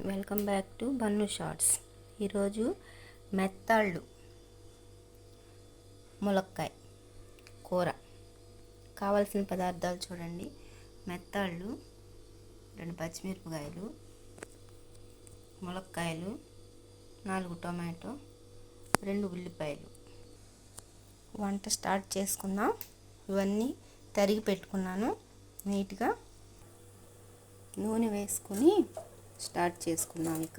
Welcome back to Bunnu shorts. ఈరోజు మెత్తాళ్ళు ములక్కాయ కూర. కావలసిన పదార్థాలు చూడండి. మెత్తాళ్ళు రెండు పచ్చిమిరపకాయలు ములక్కాయలు నాలుగు టొమాటో రెండు ఉల్లిపాయలు. వంట స్టార్ట్ చేసుకుందాం. ఇవన్నీ తరిగి పెట్టుకున్నాను. నీట్గా నూనె వేసుకుని స్టార్ట్ చేసుకుందాం ఇక.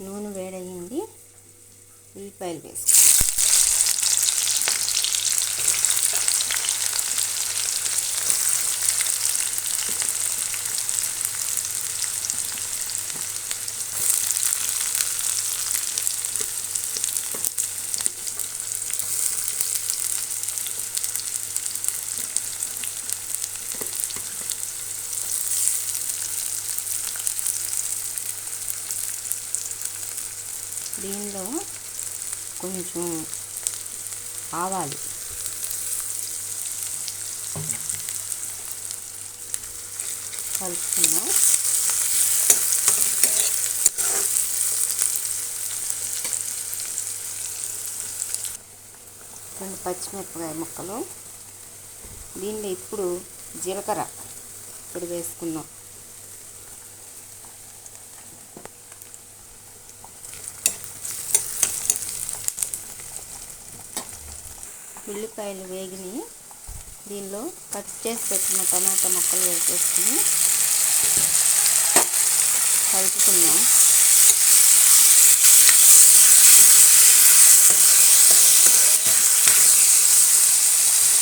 నూనె వేడయింది ఉల్లిపాయలు వేసుకుందాం దీనిలో కొంచెం ఆవాలు. కలుపుకున్నాం రెండు పచ్చిమిరపకాయ ముక్కలు. దీనిలో ఇప్పుడు జీలకర్ర ఇప్పుడు వేసుకున్నాం ఉల్లిపాయలు వేగిని దీనిలో కట్ చేసి పెట్టిన టమాటా ముక్కలు వేసేసుకుని కలుపుకుందాం.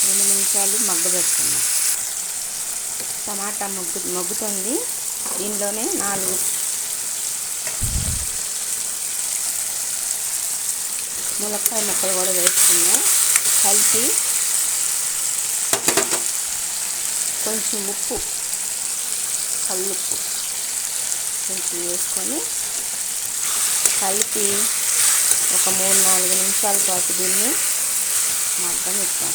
రెండు నిమిషాలు మగ్గబెట్టుకుందాం టమాటా మగ్గు మగ్గుతుంది. దీనిలోనే నాలుగు ములక్కాయ ముక్కలు కూడా వేసుకుందాం. కలిపి కొంచెం ఉప్పు కల్లుప్పు కొంచెం వేసుకొని కలిపి ఒక మూడు నాలుగు నిమిషాల పాటు దీన్ని మగ్గనిస్తాం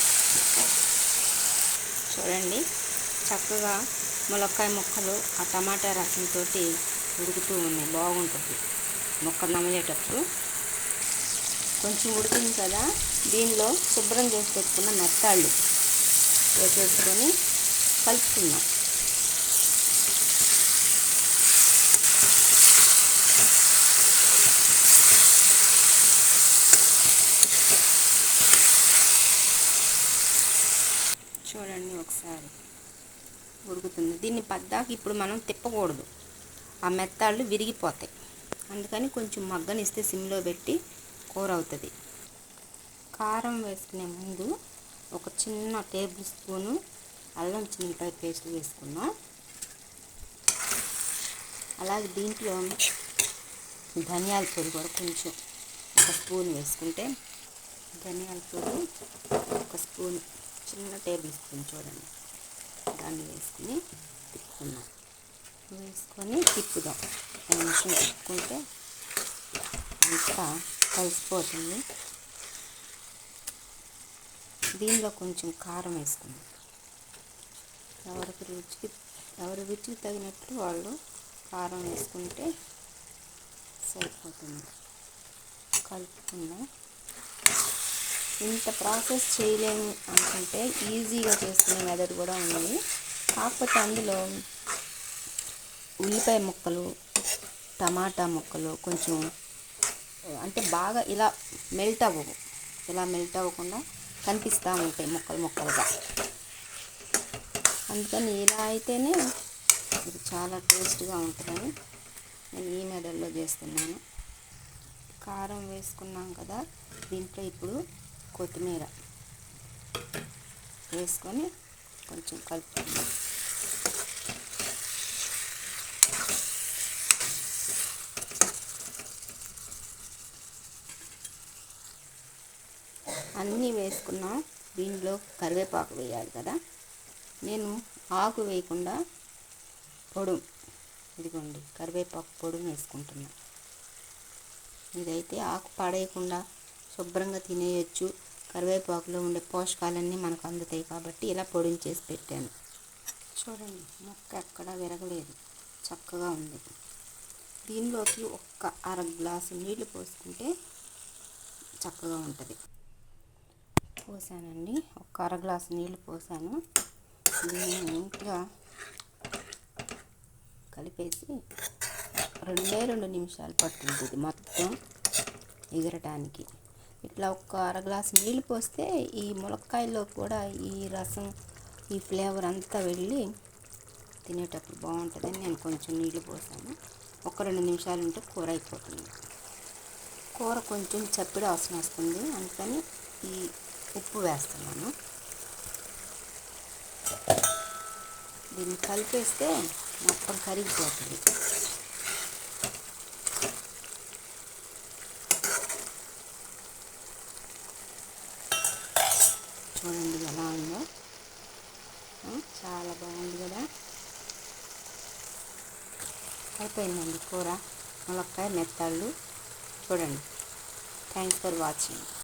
చూడండి చక్కగా ములక్కాయ ముక్కలు ఆ టమాటా రసంతో ఉడుకుతూ ఉన్నాయి. బాగుంటుంది. ముక్క నమిలేటప్పుడు కొంచెం ఉడికింది కదా దీనిలో శుభ్రం చేసి పెట్టుకున్న మెత్తాళ్ళు వేసేసుకొని కలుపుకుందాం. చూడండి ఒకసారి ఉడుకుతుంది. దీన్ని పద్దాకి ఇప్పుడు మనం తిప్పకూడదు. ఆ మెత్తాళ్ళు విరిగిపోతాయి. అందుకని కొంచెం మగ్గనిస్తే సిమ్లో పెట్టి కూర అవుతుంది కారం వేసుకునే ముందు ఒక చిన్న టేబుల్ స్పూను అల్లం చిన్నపాయ పేస్ట్ వేసుకున్నాం అలాగే దీంట్లో ధనియాల పొడి కూడా కొంచెం ఒక స్పూన్ వేసుకుంటే ధనియాల పొడి ఒక స్పూన్ చిన్న టేబుల్ స్పూన్ చూడండి. దాన్ని వేసుకుని తిప్పుకున్నాం వేసుకొని తిప్పుదాం. ఒక నిమిషం తిప్పుకుంటే అంతా కలిసిపోతుంది. దీనిలో కొంచెం కారం వేసుకుందాం. ఎవరికి రుచికి ఎవరి రుచికి తగినట్లు వాళ్ళు కారం వేసుకుంటే సరిపోతుంది. కలుపుకుందాం. ఇంత ప్రాసెస్ చేయలేము అనుకుంటే ఈజీగా చేసుకునే మెథడ్ కూడా ఉంది. కాకపోతే అందులో ఉల్లిపాయ ముక్కలు టమాటా ముక్కలు కొంచెం అంటే బాగా ఇలా మెల్ట్ అవ్వవు. ఇలా మెల్ట్ అవ్వకుండా కనిపిస్తూ ఉంటాయి మొక్కలు మొక్కలుగా. అందుకని ఇలా అయితేనే ఇది చాలా టేస్ట్గా ఉంటుందని నేను ఈ మెదడులో చేస్తున్నాను. కారం వేసుకున్నాం కదా దీంట్లో ఇప్పుడు కొత్తిమీర వేసుకొని కొంచెం కలుపుకుందాం. అన్నీ వేసుకున్నాం దీనిలో కరివేపాకు వేయాలి కదా. నేను ఆకు వేయకుండా పొడు ఇదిగోండి కరివేపాకు పొడి వేసుకుంటున్నా. ఇదైతే ఆకు పడేయకుండా శుభ్రంగా తినేయచ్చు. కరివేపాకులో ఉండే పోషకాలన్నీ మనకు అందుతాయి కాబట్టి ఇలా పొడిని చేసి పెట్టాను. చూడండి మొక్క ఎక్కడా విరగలేదు. చక్కగా ఉంది. దీనిలోకి ఒక్క అర గ్లాసు నీళ్ళు పోసుకుంటే చక్కగా ఉంటుంది. పోసానండి. ఒక అర గ్లాసు నీళ్ళు పోసాను. దీన్ని నీట్గా కలిపేసి రెండే రెండు నిమిషాలు పట్టింది ఇది మొత్తం ఎగరటానికి. ఇట్లా ఒక అర గ్లాసు నీళ్ళు పోస్తే ఈ ములక్కాయలో కూడా ఈ రసం ఈ ఫ్లేవర్ అంతా వెళ్ళి తినేటప్పుడు బాగుంటుందని నేను కొంచెం నీళ్ళు పోసాను. ఒక రెండు నిమిషాలు ఉంటే కూర అయిపోతుంది. కూర కొంచెం చప్పిడి అవసరం వస్తుంది. అందుకని ఈ ఉప్పు వేస్తున్నాను. దీన్ని కలిపేస్తే మొత్తం కరిగిపోతుంది. చూడండి ఎలా ఉందో. చాలా బాగుంది కదా. అయిపోయిందండి కూర. ములక్కాయ మెత్తాళ్ళు. చూడండి. Thanks for watching